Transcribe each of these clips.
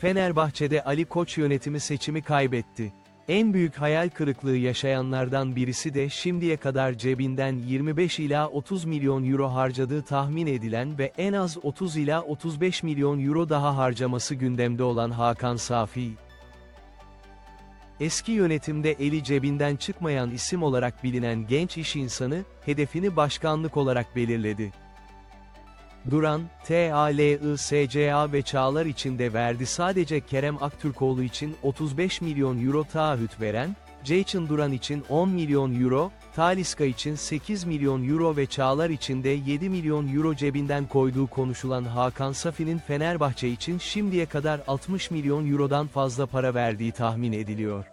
Fenerbahçe'de Ali Koç yönetimi seçimi kaybetti. En büyük hayal kırıklığı yaşayanlardan birisi de şimdiye kadar cebinden 25 ila 30 milyon euro harcadığı tahmin edilen ve en az 30 ila 35 milyon euro daha harcaması gündemde olan Hakan Safi. Eski yönetimde eli cebinden çıkmayan isim olarak bilinen genç iş insanı, hedefini başkanlık olarak belirledi. Duran, TALISCA ve Çağlar için de verdi sadece Kerem Aktürkoğlu için 35 milyon euro taahhüt veren, Ceyçin Duran için 10 milyon euro, Taliska için 8 milyon euro ve Çağlar için de 7 milyon euro cebinden koyduğu konuşulan Hakan Safi'nin Fenerbahçe için şimdiye kadar 60 milyon eurodan fazla para verdiği tahmin ediliyor.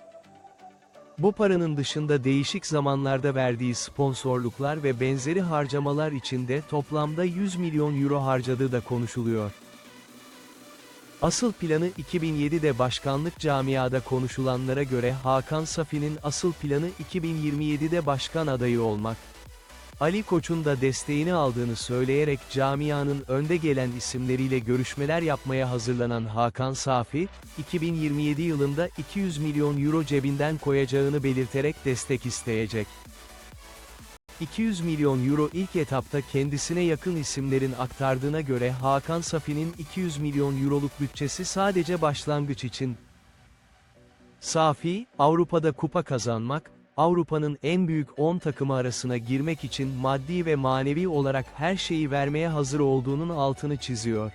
Bu paranın dışında değişik zamanlarda verdiği sponsorluklar ve benzeri harcamalar için de toplamda 100 milyon euro harcadığı da konuşuluyor. Asıl planı 2007'de başkanlık camiada konuşulanlara göre Hakan Safi'nin asıl planı 2027'de başkan adayı olmak. Ali Koç'un da desteğini aldığını söyleyerek camianın önde gelen isimleriyle görüşmeler yapmaya hazırlanan Hakan Safi, 2027 yılında 200 milyon euro cebinden koyacağını belirterek destek isteyecek. 200 milyon euro ilk etapta kendisine yakın isimlerin aktardığına göre Hakan Safi'nin 200 milyon euroluk bütçesi sadece başlangıç için. Safi, Avrupa'da kupa kazanmak, Avrupa'nın en büyük 10 takımı arasına girmek için maddi ve manevi olarak her şeyi vermeye hazır olduğunun altını çiziyor.